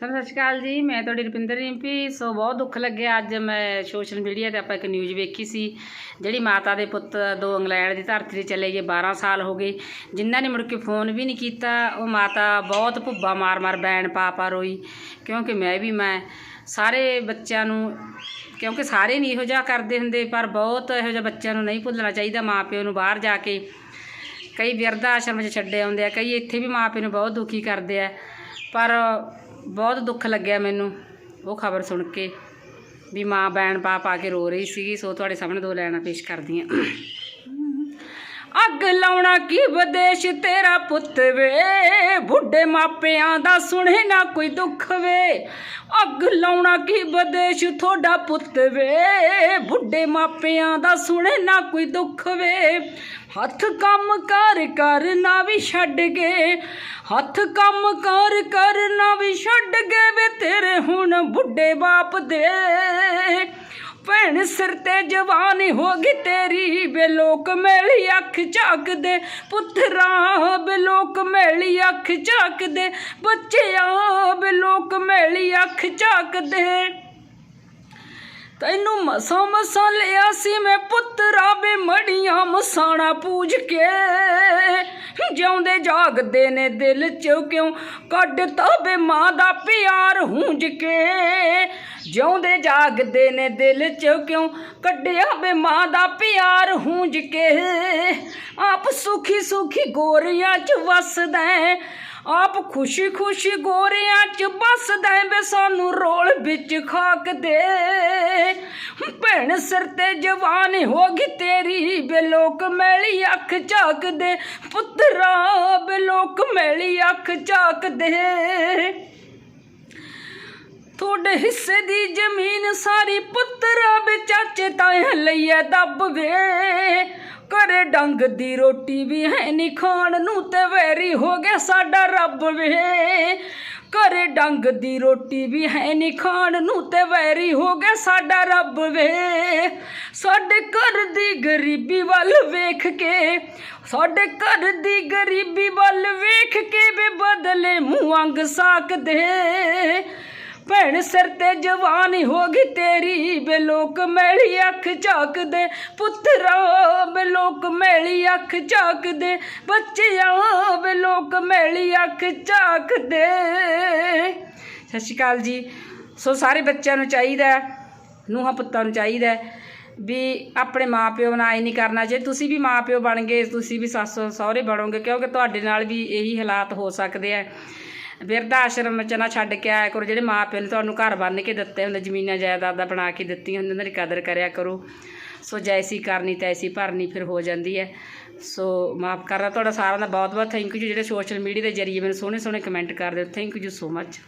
Sir ਸਤਿ ਸ਼੍ਰੀ ਅਕਾਲ ਜੀ, ਮੈਂ ਤੁਹਾਡੀ ਰੁਪਿੰਦਰ ਰਿੰਪੀ। ਸੋ ਬਹੁਤ ਦੁੱਖ ਲੱਗਿਆ, ਅੱਜ ਮੈਂ ਸੋਸ਼ਲ ਮੀਡੀਆ ਤੇ ਆਪਾਂ ਇੱਕ ਨਿਊਜ਼ ਵੇਖੀ ਸੀ, ਜਿਹੜੀ ਮਾਤਾ ਦੇ ਪੁੱਤ ਦੋ ਇੰਗਲੈਂਡ ਦੀ ਧਰਤੀ ਤੇ ਚਲੇ ਗਏ 12 ਸਾਲ ਹੋ ਗਏ। ਜਿਨ੍ਹਾਂ ਨੇ ਮੁੜ ਕੇ ਫੋਨ ਵੀ ਨਹੀਂ ਕੀਤਾ, ਉਹ ਮਾਤਾ ਬਹੁਤ ਭੁੱਬਾ ਮਾਰ-ਮਾਰ ਬੈਣ ਪਾ ਪਾ ਰੋਈ, ਕਿਉਂਕਿ ਮੈਂ ਵੀ ਮੈਂ, ਸਾਰੇ ਬੱਚਿਆਂ ਨੂੰ, ਕਿਉਂਕਿ ਸਾਰੇ ਨਹੀਂ ਇਹੋ ਜਿਹਾ ਕਰਦੇ ਹੁੰਦੇ, ਪਰ ਬਹੁਤ ਇਹੋ ਜਿਹਾ ਬੱਚਿਆਂ ਨੂੰ ਨਹੀਂ ਭੁੱਲਣਾ ਚਾਹੀਦਾ ਮਾਪਿਓ ਨੂੰ ਬਾਹਰ ਜਾ ਕੇ। ਕਈ ਬਿਰਧ ਆਸ਼ਰਮ 'ਚ ਛੱਡੇ ਆਉਂਦੇ ਆ, ਕਈ ਇੱਥੇ ਵੀ ਮਾਪੇ ਨੂੰ ਬਹੁਤ ਦੁਖੀ ਕਰਦੇ ਆ, ਪਰ ਬਹੁਤ ਦੁੱਖ ਲੱਗਿਆ ਮੈਨੂੰ, ਉਹ ਖਬਰ ਸੁਣ ਕੇ ਵੀ ਮਾਂ ਬੈਣ ਪਾ ਪਾ ਕੇ ਰੋ ਰਹੀ ਸੀਗੀ, ਸੋ ਤੁਹਾਡੇ ਸਾਹਮਣੇ ਦੋ ਲੈਣਾ ਪੇਸ਼ ਕਰਦੀ ਹਾਂ। ਅੱਗ ਲਾਉਣਾ ਕੀ ਵਿਦੇਸ਼ ਤੇਰਾ ਪੁੱਤ ਵੇ? ਬੁੱਢੇ ਮਾਪਿਆਂ ਦਾ ਸੁਣੇ ਨਾ ਕੋਈ ਦੁੱਖ ਵੇ। ਅੱਗ ਲਾਉਣਾ ਕੀ ਵਿਦੇਸ਼ ਤੁਹਾਡਾ ਪੁੱਤ ਵੇ? ਬੁੱਢੇ ਮਾਪਿਆਂ ਦਾ ਸੁਣੇ ਨਾ ਕੋਈ ਦੁੱਖ ਵੇ। ਹੱਥ ਕੰਮ ਕਰ ਕਰਨਾ ਵੀ ਛੱਡ ਗਏ। ਹੱਥ ਕੰਮ ਕਰ ਕਰਨਾ ਵੀ ਛੱਡ ਗਏ ਵੇ ਤੇਰੇ ਹੁਣ ਬੁੱਢੇ ਬਾਪ ਦੇ। ਭੈਣ ਸਿਰ ਤੇ ਜਵਾਨ ਹੋ ਗਈ ਤੇਰੀ ਬੇ ਲੋਕ ਮੇਲੀ ਅੱਖ ਝਾਕਦੇ। ਪੁੱਤਰਾ ਬੇ ਲੋਕ ਮੇਲੀ ਅੱਖ ਝਾਕਦੇ। ਬੱਚਿਆ ਬੇ ਲੋਕ ਮੇਲੀ ਅੱਖ ਝਾਕਦੇ। ਤੈਨੂੰ ਮਸਾਂ ਮਸਾਂ ਲਿਆ ਸੀ ਮੈਂ ਪੁੱਤਰਾ, ਬੇ ਮੜੀਆਂ ਮਸਾਣਾ ਪੂਜ ਕੇ। ਜਿਉਂਦੇ ਜਾਗਦੇ ਨੇ ਦਿਲ ਚ ਕਿਉਂ? ਕੱਢਤਾ ਬੇ ਮਾਂ ਦਾ ਪਿਆਰ ਹੁੰਜ ਕੇ। ਜਿਉਂਦੇ ਜਾਗਦੇ ਨੇ ਦਿਲ ਚ ਕਿਉਂ? ਕੱਢਿਆ ਬੇ ਮਾਂ ਦਾ ਪਿਆਰ ਹੁੰਜ ਕੇ। ਆਪ ਸੁਖੀ ਸੁਖੀ ਗੋਰੀਆਂ ਚ ਵਸਦਾ ਆਪ ਖੁਸ਼ੀ ਖੁਸ਼ੀ ਗੋਰਿਆਂ ਚ ਬਸਦਾ ਹੈ ਬੇ ਸਾਨੂੰ ਰੋਲ ਵਿੱਚ ਖਾਕ ਦੇ। ਭੈਣ ਸਿਰ ਤੇ ਜਵਾਨ ਹੋ ਗਈ ਤੇਰੀ ਬੇ ਲੋਕ ਮੈਲੀ ਅੱਖ ਝਾਕਦੇ ਪੁੱਤਰਾ ਬੇ ਲੋਕ ਮੈਲੀ ਅੱਖ ਝਾਕਦੇ ਤੁਹਾਡੇ ਹਿੱਸੇ ਦੀ ਜ਼ਮੀਨ ਸਾਰੀ ਪੁੱਤਰਾ ਬੇ ਚਾਚੇ ਤਾਏ ਲਈਏ ਦੱਬ ਵੇ। ਘਰੇ ਡੰਗ ਦੀ ਰੋਟੀ ਵੀ ਹੈ ਨਹੀਂ ਖਾਣ ਨੂੰ ਤੇ ਵੈਰੀ ਹੋ ਗਿਆ ਸਾਡਾ ਰੱਬ ਵੇ। ਘਰੇ ਡੰਗ ਦੀ ਰੋਟੀ ਵੀ ਹੈ ਨਹੀਂ ਖਾਣ ਨੂੰ ਤੇ ਵੈਰੀ ਹੋ ਗਿਆ ਸਾਡਾ ਰੱਬ ਵੇ। ਸਾਡੇ ਘਰ ਦੀ ਗਰੀਬੀ ਵੱਲ ਵੇਖ ਕੇ, ਸਾਡੇ ਘਰ ਦੀ ਗਰੀਬੀ ਵੱਲ ਵੇਖ ਕੇ ਵੀ ਬਦਲੇ ਮੂੰਹ ਅੰਗ ਸਾਕਦੇ। ਭੈਣ ਸਿਰ ਤੇ ਜਵਾਨ ਹੋ ਗਈ ਤੇਰੀ, ਬੇ ਲੋਕ ਮੈਲੀ ਅੱਖ ਝਾਕਦੇ। ਪੁੱਤਰਾ, ਬੇ ਲੋਕ ਮੈਲੀ ਅੱਖ ਝਾਕਦੇ। ਬੱਚਿਆਂ, ਬੇ ਲੋਕ ਮੈਲੀ ਅੱਖ ਝਾਕਦੇ। ਸਤਿ ਸ਼੍ਰੀ ਅਕਾਲ ਜੀ। ਸੋ ਸਾਰੇ ਬੱਚਿਆਂ ਨੂੰ ਚਾਹੀਦਾ ਨੂੰਹਾਂ ਪੁੱਤਾਂ ਨੂੰ ਚਾਹੀਦਾ ਵੀ ਆਪਣੇ ਮਾਪਿਓ ਨਾਲ ਆਈ ਨਹੀਂ ਕਰਨਾ। ਜੇ ਤੁਸੀਂ ਵੀ ਮਾਪਿਓ ਬਣ ਗਏ, ਤੁਸੀਂ ਵੀ ਸੱਸ ਸਹੁਰੇ ਬਣੋਗੇ, ਕਿਉਂਕਿ ਤੁਹਾਡੇ ਨਾਲ ਵੀ ਇਹੀ ਹਾਲਾਤ ਹੋ ਸਕਦੇ ਆ ਬਿਰਧ ਆਸ਼ਰਮ ਚ ਨਾ ਛੱਡ ਕੇ ਆਇਆ ਕਰੋ, ਜਿਹੜੇ ਮਾਪਿਓ ਨੇ ਤੁਹਾਨੂੰ ਘਰ ਬੰਨ ਕੇ ਦਿੱਤੇ ਹੁੰਦੇ, ਜ਼ਮੀਨਾਂ ਜਾਇਦਾਦਾਂ ਬਣਾ ਕੇ ਦਿੱਤੀਆਂ ਹੁੰਦੀਆਂ, ਉਹਨਾਂ ਦੀ ਕਦਰ ਕਰਿਆ ਕਰੋ। ਸੋ ਜੈਸੀ ਕਰਨੀ, ਤੈਸੀ ਭਰਨੀ ਫਿਰ ਹੋ ਜਾਂਦੀ ਹੈ। ਸੋ ਮਾਫ ਕਰਨਾ ਤੁਹਾਡਾ ਸਾਰਿਆਂ ਦਾ ਬਹੁਤ ਬਹੁਤ ਥੈਂਕ ਯੂ ਜਿਹੜੇ ਸੋਸ਼ਲ ਮੀਡੀਆ ਦੇ ਜਰੀਏ ਮੈਨੂੰ ਸੋਹਣੇ ਸੋਹਣੇ ਕਮੈਂਟ ਕਰਦੇ ਹੋ। Thank you so much